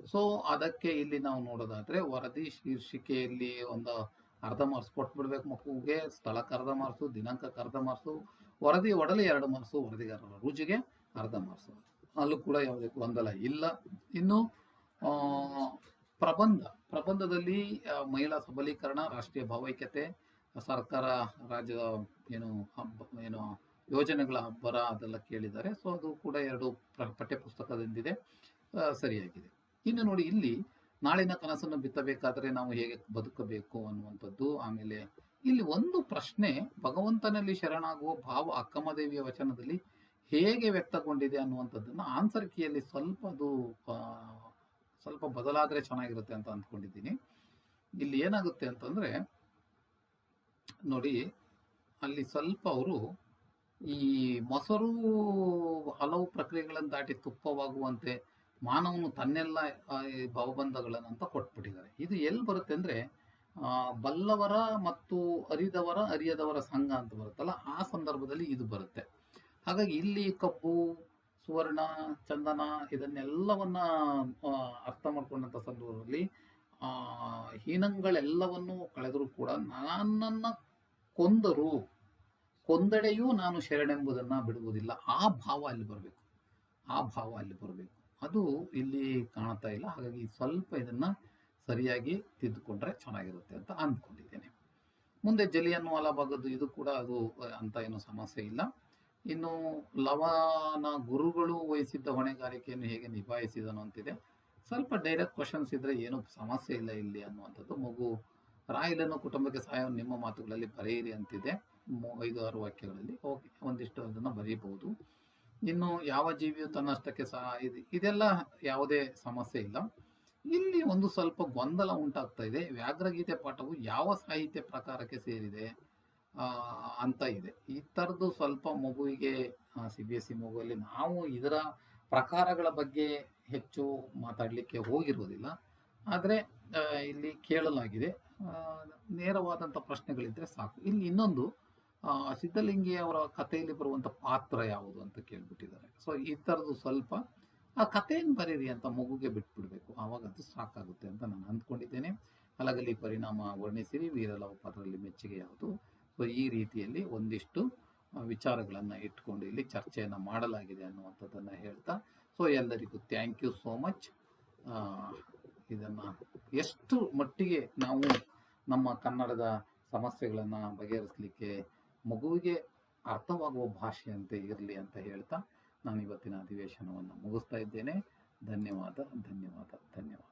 ಸೊ ಅದಕ್ಕೆ ಇಲ್ಲಿ ನಾವು ನೋಡೋದಾದ್ರೆ ವರದಿ ಶೀರ್ಷಿಕೆಯಲ್ಲಿ ಒಂದು ಅರ್ಧ ಮಾರ್ಕ್ಸ್ ಕೊಟ್ಬಿಡ್ಬೇಕು ಮಕ್ಕಳಿಗೆ ಸ್ಥಳಕ್ಕೆ ಅರ್ಧ ಮಾರ್ಸು ದಿನಾಂಕಕ್ಕೆ ಅರ್ಧ ಮಾರ್ಕ್ಸು, ವರದಿ ಒಡಲಿ ಎರಡು ಮಾರ್ಸು ವರದಿಗಾರರ ರುಜಿಗೆ ಅರ್ಧ ಮಾರ್ಸು ಅಲ್ಲೂ ಕೂಡ ಯಾವುದೇ ಗೊಂದಲ ಇಲ್ಲ. ಇನ್ನು ಪ್ರಬಂಧ. ಪ್ರಬಂಧದಲ್ಲಿ ಮಹಿಳಾ ಸಬಲೀಕರಣ, ರಾಷ್ಟ್ರೀಯ ಭಾವೈಕ್ಯತೆ, ಸರ್ಕಾರ ರಾಜ್ಯದ ಏನು ಏನು, ಯೋಜನೆಗಳ ಹಬ್ಬರ ಅದೆಲ್ಲ ಕೇಳಿದ್ದಾರೆ. ಸೊ ಅದು ಕೂಡ ಎರಡು ಪಠ್ಯ ಪಠ್ಯಪುಸ್ತಕದಿಂದಿದೆ. ಸರಿಯಾಗಿದೆ. ಇನ್ನು ನೋಡಿ ಇಲ್ಲಿ ನಾಳಿನ ಕನಸನ್ನು ಬಿತ್ತಬೇಕಾದರೆ ನಾವು ಹೇಗೆ ಬದುಕಬೇಕು ಅನ್ನುವಂಥದ್ದು, ಆಮೇಲೆ ಇಲ್ಲಿ ಒಂದು ಪ್ರಶ್ನೆ, ಭಗವಂತನಲ್ಲಿ ಶರಣಾಗುವ ಭಾವ ಅಕ್ಕಮದೇವಿಯ ವಚನದಲ್ಲಿ ಹೇಗೆ ವ್ಯಕ್ತಗೊಂಡಿದೆ ಅನ್ನುವಂಥದ್ದನ್ನು ಆನ್ಸರ್ ಕೀಯಲ್ಲಿ ಸ್ವಲ್ಪ ಅದು ಸ್ವಲ್ಪ ಬದಲಾದರೆ ಚೆನ್ನಾಗಿರುತ್ತೆ ಅಂತ ಅಂದ್ಕೊಂಡಿದ್ದೀನಿ. ಇಲ್ಲಿ ಏನಾಗುತ್ತೆ ಅಂತಂದ್ರೆ, ನೋಡಿ ಅಲ್ಲಿ ಸ್ವಲ್ಪ ಅವರು ಈ ಮೊಸರು ಹಲವು ಪ್ರಕ್ರಿಯೆಗಳನ್ನು ದಾಟಿ ತುಪ್ಪವಾಗುವಂತೆ ಮಾನವನು ತನ್ನೆಲ್ಲ ಭಾವಬಂಧಗಳನ್ನು ಅಂತ ಕೊಟ್ಬಿಟ್ಟಿದ್ದಾರೆ ಇದು ಎಲ್ಲಿ ಬರುತ್ತೆ ಅಂದ್ರೆ ಬಲ್ಲವರ ಮತ್ತು ಅರಿದವರ, ಅರಿಯದವರ ಸಂಘ ಅಂತ ಬರುತ್ತಲ್ಲ, ಆ ಸಂದರ್ಭದಲ್ಲಿ ಇದು ಬರುತ್ತೆ. ಹಾಗಾಗಿ ಇಲ್ಲಿ ಕಬ್ಬು, ಸುವರ್ಣ, ಚಂದನ ಇದನ್ನೆಲ್ಲವನ್ನ ಅರ್ಥ ಮಾಡ್ಕೊಂಡಂಥ ಸಂದರ್ಭದಲ್ಲಿ ಹೀನಂಗಳೆಲ್ಲವನ್ನೂ ಕಳೆದರೂ ಕೂಡ ನನ್ನನ್ನ ಕೊಂದರು, ಕೊಂದಡೆಯೂ ನಾನು ಶರಣೆಂಬುದನ್ನು ಬಿಡುವುದಿಲ್ಲ. ಆ ಭಾವ ಅಲ್ಲಿ ಬರಬೇಕು. ಆ ಭಾವ ಅಲ್ಲಿ ಬರಬೇಕು. ಅದು ಇಲ್ಲಿ ಕಾಣ್ತಾ ಇಲ್ಲ. ಹಾಗಾಗಿ ಸ್ವಲ್ಪ ಇದನ್ನ ಸರಿಯಾಗಿ ತಿದ್ದುಕೊಂಡ್ರೆ ಚೆನ್ನಾಗಿರುತ್ತೆ ಅಂತ ಅಂದ್ಕೊಂಡಿದ್ದೇನೆ. ಮುಂದೆ ಜಲಿಯನ್ನು ವಾಲಾಬಾಗದ್ದು ಇದು ಕೂಡ ಅದು ಅಂತ ಏನು ಸಮಸ್ಯೆ ಇಲ್ಲ. ಇನ್ನು ಲವನ ಗುರುಗಳು ವಹಿಸಿದ್ದ ಹೊಣೆಗಾರಿಕೆಯನ್ನು ಹೇಗೆ ನಿಭಾಯಿಸಿದನು ಅಂತಿದೆ. ಸ್ವಲ್ಪ ಡೈರೆಕ್ಟ್ ಕ್ವಶನ್ಸ್ ಇದ್ರೆ ಏನು ಸಮಸ್ಯೆ ಇಲ್ಲ ಇಲ್ಲಿ ಅನ್ನುವಂಥದ್ದು. ಮಗು ರಾಯಲನ್ನು ಕುಟುಂಬಕ್ಕೆ ಸಹಾಯ ನಿಮ್ಮ ಮಾತುಗಳಲ್ಲಿ ಬರೆಯಿರಿ ಅಂತಿದೆ. ಐದು, ಆರು ವಾಕ್ಯಗಳಲ್ಲಿ. ಓಕೆ, ಒಂದಿಷ್ಟು ಅದನ್ನು ಬರೀಬಹುದು. ಇನ್ನು ಯಾವ ಜೀವಿಯು ತನ್ನಷ್ಟಕ್ಕೆ ಸಹ ಇದೆ, ಇದೆಲ್ಲ ಯಾವುದೇ ಸಮಸ್ಯೆ ಇಲ್ಲ. ಇಲ್ಲಿ ಒಂದು ಸ್ವಲ್ಪ ಗೊಂದಲ ಉಂಟಾಗ್ತಾ ಇದೆ. ವ್ಯಾಘ್ರಗೀತೆ ಪಾಠವು ಯಾವ ಸಾಹಿತ್ಯ ಪ್ರಕಾರಕ್ಕೆ ಸೇರಿದೆ ಅಂತ ಇದೆ. ಈ ಥರದ್ದು ಸ್ವಲ್ಪ ಮಗುವಿಗೆ ಸಿ ಬಿ ಎಸ್ ಸಿ ಮಗುವಲ್ಲಿ ನಾವು ಇದರ ಪ್ರಕಾರಗಳ ಬಗ್ಗೆ ಹೆಚ್ಚು ಮಾತಾಡಲಿಕ್ಕೆ ಹೋಗಿರುವುದಿಲ್ಲ. ಆದರೆ ಇಲ್ಲಿ ಕೇಳಲಾಗಿದೆ. ನೇರವಾದಂಥ ಪ್ರಶ್ನೆಗಳಿದ್ರೆ ಸಾಕು. ಇಲ್ಲಿ ಇನ್ನೊಂದು ಸಿದ್ಧಲಿಂಗಿ ಅವರ ಕಥೆಯಲ್ಲಿ ಬರುವಂಥ ಪಾತ್ರ ಯಾವುದು ಅಂತ ಕೇಳ್ಬಿಟ್ಟಿದ್ದಾರೆ. ಸೊ ಈ ಥರದ್ದು ಸ್ವಲ್ಪ, ಆ ಕಥೆಯನ್ನು ಬರೀರಿ ಅಂತ ಮಗುಗೆ ಬಿಟ್ಬಿಡ್ಬೇಕು. ಅದು ಸಾಕಾಗುತ್ತೆ ಅಂತ ನಾನು ಅಂದ್ಕೊಂಡಿದ್ದೇನೆ. ಹಲಗಲಿ ಪರಿಣಾಮ ವರ್ಣಿಸಿರಿ, ವೀರಲವ ಪಾತ್ರದಲ್ಲಿ ಮೆಚ್ಚುಗೆ ಯಾವುದು? ಸೊ ಈ ರೀತಿಯಲ್ಲಿ ಒಂದಿಷ್ಟು ವಿಚಾರಗಳನ್ನು ಇಟ್ಕೊಂಡು ಇಲ್ಲಿ ಚರ್ಚೆಯನ್ನು ಮಾಡಲಾಗಿದೆ ಅನ್ನುವಂಥದ್ದನ್ನು ಹೇಳ್ತಾ ಸೊ ಎಲ್ಲರಿಗೂ ಥ್ಯಾಂಕ್ ಯು ಸೋ ಮಚ್ ಇದನ್ನು ಎಷ್ಟು ಮಟ್ಟಿಗೆ ನಾವು ನಮ್ಮ ಕನ್ನಡದ ಸಮಸ್ಯೆಗಳನ್ನು ಬಗೆಹರಿಸಲಿಕ್ಕೆ ಮಗುವಿಗೆ ಅರ್ಥವಾಗುವ ಭಾಷೆಯಂತೆ ಇರಲಿ ಅಂತ ಹೇಳ್ತಾ ನಾನು ಇವತ್ತಿನ ಅಧಿವೇಶನವನ್ನು ಮುಗಿಸ್ತಾ ಇದ್ದೇನೆ. ಧನ್ಯವಾದ ಧನ್ಯವಾದ ಧನ್ಯವಾದ.